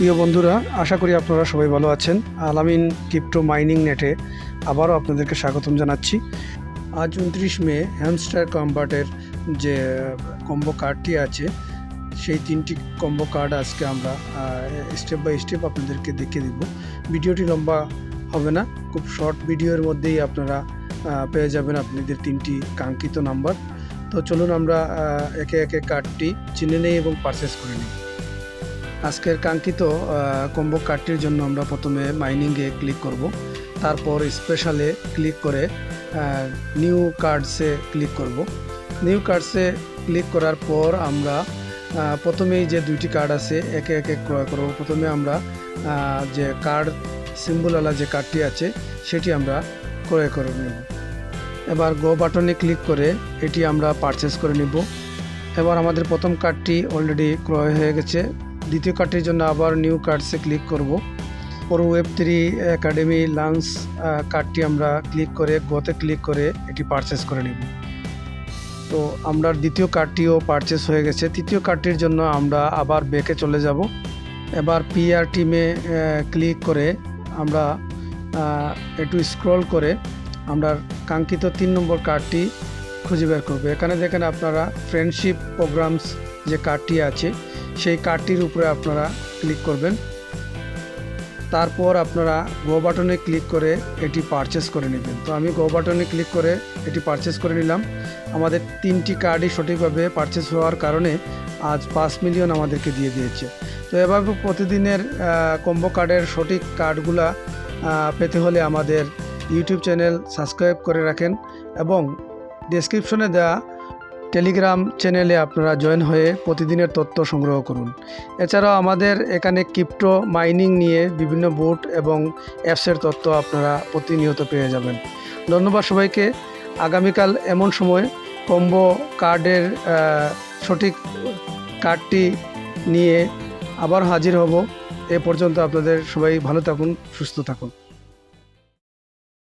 প্রিয় বন্ধুরা, আশা করি আপনারা সবাই ভালো আছেন। আলামিন ক্রিপ্টো মাইনিং নেটে আবারও আপনাদেরকে স্বাগতম জানাচ্ছি। আজ উনত্রিশ মে, হ্যামস্টার কম্বার্টের যে কম্বো কার্ডটি আছে, সেই তিনটি কম্বো কার্ড আজকে আমরা স্টেপ বাই স্টেপ আপনাদেরকে দেখিয়ে দিব। ভিডিওটি লম্বা হবে না, খুব শর্ট ভিডিওর মধ্যেই আপনারা পেয়ে যাবেন আপনাদের তিনটি কাঙ্ক্ষিত নাম্বার তো চলুন আমরা একে একে কার্ডটি চিনে নেই এবং পারচেস করে নিই। আজকের কাঙ্ক্ষিত কম্বো কার্ডটির জন্য আমরা প্রথমে মাইনিংয়ে ক্লিক করব। তারপর স্পেশালে ক্লিক করে নিউ কার্ডসে ক্লিক করব। নিউ কার্ডসে ক্লিক করার পর আমরা প্রথমেই যে দুইটি কার্ড আছে, একে একে ক্রয় করব। প্রথমে আমরা যে কার্ড সিম্বলওয়ালা যে কার্ডটি আছে, সেটি আমরা ক্রয় করে নেব। এবার গো বাটনে ক্লিক করে এটি আমরা পারচেস করে নিব। এবার আমাদের প্রথম কার্ডটি অলরেডি ক্রয় হয়ে গেছে। দ্বিতীয় কার্ডটির জন্য আবার নিউ কার্ডসে ক্লিক করব। পর ওয়েব থ্রি একাডেমি লাঞ্চ কার্ডটি আমরা ক্লিক করে গোতে ক্লিক করে এটি পারচেস করে নেব। তো আমরা দ্বিতীয় কার্ডটিও পারচেস হয়ে গেছে। তৃতীয় কার্ডটির জন্য আমরা আবার ব্যাকে চলে যাব। এবার পিআর টিমে ক্লিক করে আমরা একটু স্ক্রল করে আমরা কাঙ্ক্ষিত তিন নম্বর কার্ডটি খুঁজে বের করব। এখানে দেখেন আপনারা ফ্রেন্ডশিপ প্রোগ্রামস যে কার্ডটি আছে, সেই কার্ডটির উপরে আপনারা ক্লিক করবেন। তারপর আপনারা গো বাটনে ক্লিক করে এটি পারচেস করে নেবেন। তো আমি গো বাটনে ক্লিক করে এটি পারচেস করে নিলাম। আমাদের তিনটি কার্ডই সঠিকভাবে পারচেস হওয়ার কারণে আজ পাঁচ মিলিয়ন আমাদেরকে দিয়ে দিয়েছে। তো এভাবে প্রতিদিনের কম্বো কার্ডের সঠিক কার্ডগুলা পেতে হলে আমাদের ইউটিউব চ্যানেল সাবস্ক্রাইব করে রাখেন এবং ডেসক্রিপশনে দেওয়া টেলিগ্রাম চ্যানেলে আপনারা জয়েন হয়ে প্রতিদিনের তথ্য সংগ্রহ করুন। এছাড়াও আমাদের এখানে ক্রিপ্টো মাইনিং নিয়ে বিভিন্ন বুট এবং অ্যাপসের তথ্য আপনারা প্রতিনিয়ত পেয়ে যাবেন। ধন্যবাদ সবাইকে। আগামীকাল এমন সময় কম্বো কার্ডের সঠিক কার্ডটি নিয়ে আবার হাজির হব। এ পর্যন্ত আপনাদের সবাই ভালো থাকুন, সুস্থ থাকুন।